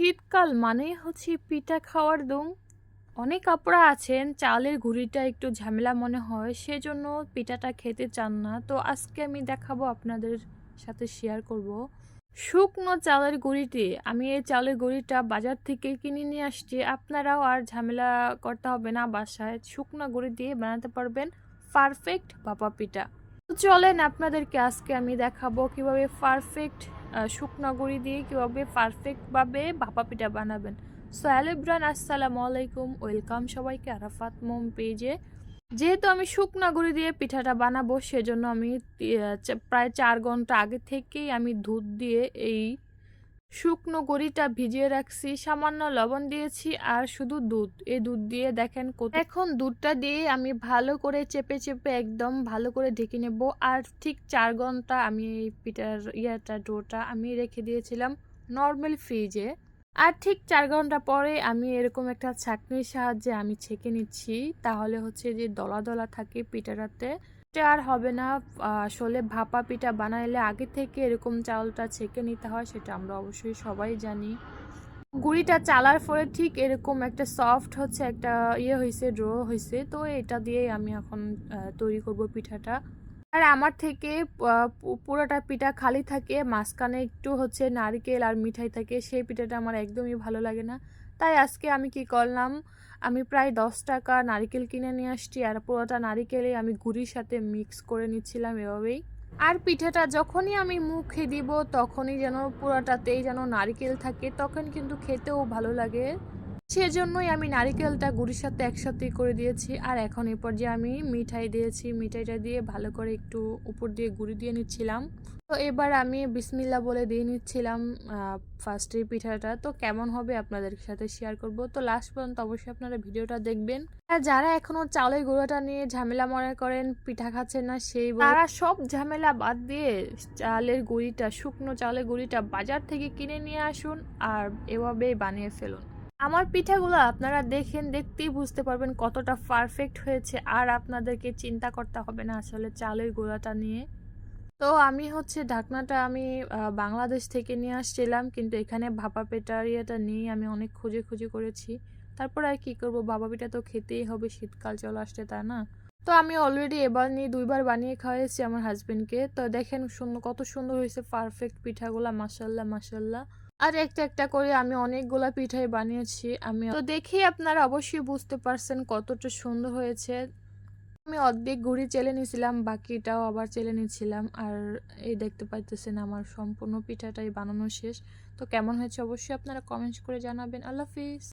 শীতকাল মানেই হচ্ছে পিঠা খাওয়ার দম। অনেক আপুরা আছেন, চালের গুঁড়িটা একটু ঝামেলা মনে হয়, সেজন্য পিঠাটা খেতে চান না। তো আজকে আমি দেখাবো আপনাদের সাথে শেয়ার করব। শুকনো চালের গুঁড়িটি, আমি এই চালের গুঁড়িটা বাজার থেকে কিনে নিয়ে আসছি। আপনারাও আর ঝামেলা করতে হবে না, বাসায় শুকনো গুঁড়ি দিয়ে বানাতে পারবেন পারফেক্ট ভাপা পিঠা। তো চলেন আপনাদেরকে আজকে আমি দেখাবো কীভাবে পারফেক্ট শুকনো গুঁড়ি দিয়ে কীভাবে পারফেক্টভাবে ভাপা পিঠা বানাবেন। সো হ্যালো ব্রান আসসালামু আলাইকুম। ওয়েলকাম সবাইকে আরাফাত মোম পেজে। যেহেতু আমি শুকনাগরি গুঁড়ি দিয়ে পিঠাটা বানাবো, সেজন্য আমি প্রায় চার ঘণ্টা আগে থেকেই আমি দুধ দিয়ে এই শুকনো গুঁড়িটা ভিজিয়ে রাখছি, সামান্য লবণ দিয়েছি আর শুধু দুধ। এই দুধ দিয়ে দেখেন এখন দুধটা দিয়ে আমি ভালো করে চেপে চেপে একদম ভালো করে ঢেকে নেব। আর ঠিক চার ঘণ্টা আমি এই পিঠার ইয়াটা, ডোটা আমি রেখে দিয়েছিলাম নর্মাল ফ্রিজে। আর ঠিক চার ঘণ্টা পরে আমি এরকম একটা ছাঁকনির সাহায্যে আমি ছেঁকে নিচ্ছি। তাহলে হচ্ছে যে দলা দলা থাকে পিঠাটাতে। এটা আর হবে না। আসলে ভাপা পিঠা বানাইলে আগে থেকে এরকম চালটা ছেঁকে নিতে হয়, সেটা আমরা অবশ্যই সবাই জানি। গুড়িটা চালার পরে ঠিক এরকম একটা সফট হচ্ছে, একটা ইয়ে হয়েছে ড্র হয়েছে তো এটা দিয়ে আমি এখন তৈরি করব পিঠাটা। আর আমার থেকে পুরোটা পিঠা খালি থাকে, মাঝখানে একটু হচ্ছে নারকেল আর মিঠাই থাকে, সেই পিঠাটা আমার একদমই ভালো লাগে না। তাই আজকে আমি কি করলাম, আমি প্রায় দশ টাকা নারকেল কিনে নিয়ে আসছি আর পুরোটা নারকেলে আমি গুড়ির সাথে মিক্স করে নিচ্ছিলাম এভাবেই। আর পিঠাটা যখনই আমি মুখে দিব, তখনই যেন পুরোটাতেই যেন নারকেল থাকে, তখন কিন্তু খেতেও ভালো লাগে। সেজন্যই আমি নারিকেলটা গুড়ির সাথে একসাথে করে দিয়েছি। আর এখন এই পর্যায়ে আমি মিঠাই দিয়েছি। মিঠাইটা দিয়ে ভালো করে একটু উপর দিয়ে গুঁড়ি দিয়ে নিচ্ছিলাম। তো এবার আমি বিসমিল্লা বলে দিয়ে নিচ্ছিলাম ফার্স্টে পিঠাটা। তো কেমন হবে আপনাদের সাথে শেয়ার করব। তো লাস্ট পর্যন্ত অবশ্যই আপনারা ভিডিওটা দেখবেন। আর যারা এখনও চালের গুঁড়োটা নিয়ে ঝামেলা মনে করেন, পিঠা খাচ্ছেন না, সেই তারা সব ঝামেলা বাদ দিয়ে চালের গুঁড়িটা, শুকনো চালের গুঁড়িটা বাজার থেকে কিনে নিয়ে আসুন আর এভাবেই বানিয়ে ফেলুন। আমার পিঠাগুলো আপনারা দেখেন, দেখতেই বুঝতে পারবেন কতটা পারফেক্ট হয়েছে। আর আপনাদেরকে চিন্তা করতে হবে না আসলে চালের গোড়াটা নিয়ে। তো আমি হচ্ছে ঢাকনাটা আমি বাংলাদেশ থেকে নিয়ে আসছিলাম, কিন্তু এখানে ভাপা পেটার ইয়েটা নিয়ে আমি অনেক খুঁজে খুঁজে করেছি। তারপর আর কি করব? বাবা পিঠা তো খেতেই হবে, শীতকাল চলে আসছে তা না? তো আমি অলরেডি এবার নিয়ে দুইবার বানিয়ে খাওয়াইছি আমার হাজবেন্ডকে তো দেখেন কত সুন্দর হয়েছে পারফেক্ট পিঠাগুলা মাসাল্লাহ মাসাল্লাহ আর একটা একটা করে আমি অনেকগুলা পিঠাই বানিয়েছি। আমি তো দেখেই আপনারা অবশ্যই বুঝতে পারছেন কতটা সুন্দর হয়েছে। আমি অর্ধেক গুড়ি চেলে নিয়েছিলাম, বাকিটাও আবার চেলে নিয়েছিলাম। আর এই দেখতে পাইতেছেন আমার সম্পূর্ণ পিঠাটাই বানানো শেষ। তো কেমন হয়েছে অবশ্যই আপনারা কমেন্টস করে জানাবেন। আল্লাহ হাফিজ।